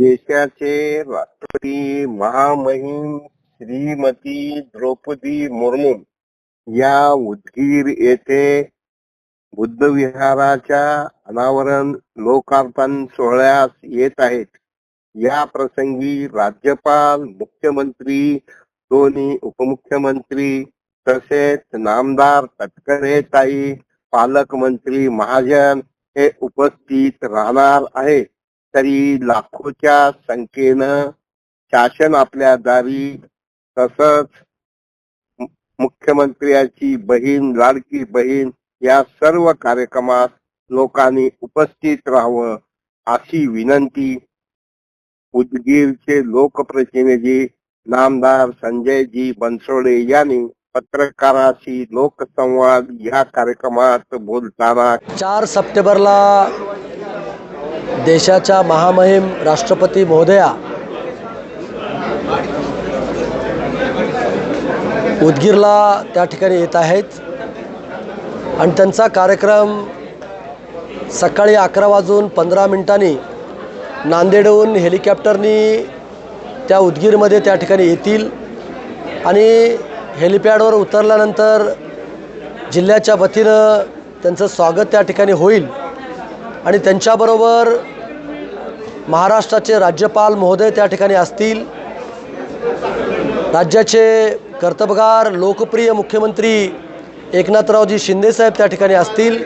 देशाचे राष्ट्रपती महामहिम श्रीमती द्रौपदी मुर्मू या उदगीर येथे बुद्ध विहाराच्या अनावरण लोकार्पण सोहळ्यास येत आहेत. या प्रसंगी राज्यपाल मुख्यमंत्री दोन्ही उपमुख्यमंत्री तसेच नामदार तटकरे ताई पालकमंत्री महाजन हे उपस्थित राहणार आहेत. तरी लाखोच्या संख्येनं शासन आपल्या दारी तसंच मुख्यमंत्र्याची बहीण लाडकी बहीण या सर्व कार्यक्रमात लोकांनी उपस्थित राहावं अशी विनंती उदगीरचे लोकप्रतिनिधी नामदार संजयजी बनसोडे यांनी पत्रकाराशी लोकसंवाद या कार्यक्रमात बोलताना चार सप्टेंबरला देशाच्या महामहिम राष्ट्रपती महोदया उदगीरला त्या ठिकाणी येत आहेत. आणि त्यांचा कार्यक्रम सकाळी अकरा वाजून पंधरा मिनिटांनी नांदेडहून हेलिकॉप्टरनी त्या उदगीरमध्ये त्या ठिकाणी येतील. आणि हेलिपॅडवर उतरल्यानंतर जिल्ह्याच्या वतीनं त्यांचं स्वागत त्या ठिकाणी होईल. आणि त्यांच्याबरोबर महाराष्ट्राचे राज्यपाल महोदय त्या ठिकाणी असतील. राज्याचे कर्तबगार लोकप्रिय मुख्यमंत्री एकनाथरावजी शिंदेसाहेब त्या ठिकाणी असतील.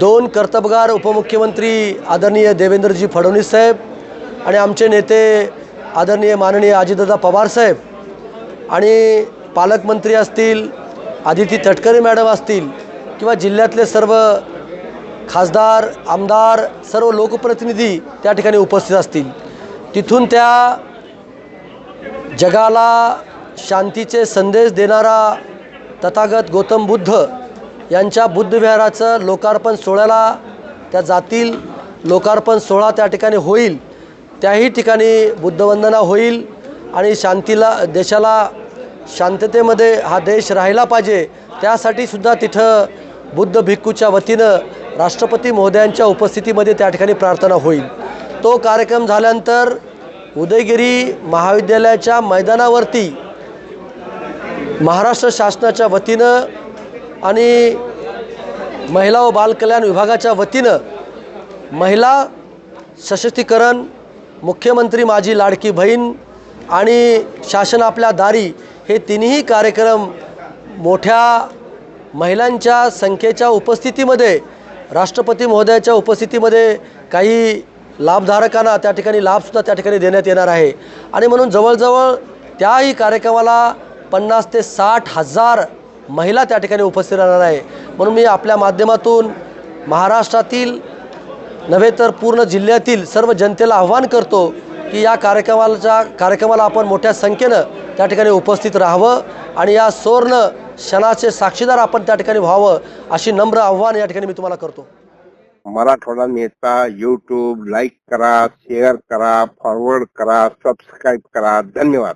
दोन कर्तबगार उपमुख्यमंत्री आदरणीय देवेंद्रजी फडणवीस साहेब आणि आमचे नेते आदरणीय माननीय अजितदादा पवार साहेब आणि पालकमंत्री असतील आदिती तटकरे मॅडम असतील किंवा जिल्ह्यातले सर्व खासदार आमदार सर्व लोकप्रतिनिधी त्या ठिकाणी उपस्थित असतील. तिथून त्या जगाला शांतीचे संदेश देणारा तथागत गौतम बुद्ध यांच्या बुद्धविहाराचं लोकार्पण सोहळ्याला त्या जातील. लोकार्पण सोहळा त्या ठिकाणी होईल. त्याही ठिकाणी बुद्धवंदना होईल आणि शांतीला देशाला शांततेमध्ये हा देश राहिला पाहिजे. त्यासाठी सुद्धा तिथं बुद्ध भिक्खूच्या वतीनं राष्ट्रपती महोदयांच्या उपस्थितीमध्ये त्या ठिकाणी प्रार्थना होईल. तो कार्यक्रम झाल्यानंतर उदयगिरी महाविद्यालयाच्या मैदानावरती महाराष्ट्र शासनाच्या वतीनं आणि महिला व बालकल्याण विभागाच्या वतीनं महिला सशक्तीकरण मुख्यमंत्री माझी लाडकी बहीण आणि शासन आपल्या दारी हे तिन्ही कार्यक्रम मोठ्या महिलांच्या संख्येच्या उपस्थितीमध्ये राष्ट्रपती महोदयाच्या उपस्थितीमध्ये काही लाभधारकांना त्या ठिकाणी लाभसुद्धा त्या ठिकाणी देण्यात येणार आहे. आणि म्हणून जवळजवळ त्याही कार्यक्रमाला पन्नास ते साठ हजार महिला त्या ठिकाणी उपस्थित राहणार आहे. म्हणून मी आपल्या माध्यमातून महाराष्ट्रातील नव्हे तर पूर्ण जिल्ह्यातील सर्व जनतेला आव्हान करतो की या कार्यक्रमाच्या कार्यक्रमाला आपण मोठ्या संख्येनं त्या ठिकाणी उपस्थित राहावं आणि या सुवर्ण क्षणाचे साक्षीदार आपण त्या ठिकाणी व्हावं अशी नम्र आव्हान या ठिकाणी मी तुम्हाला करतो. मराठवाडा नेता युट्यूब लाईक करा शेअर करा फॉरवर्ड करा सबस्क्राईब करा. धन्यवाद.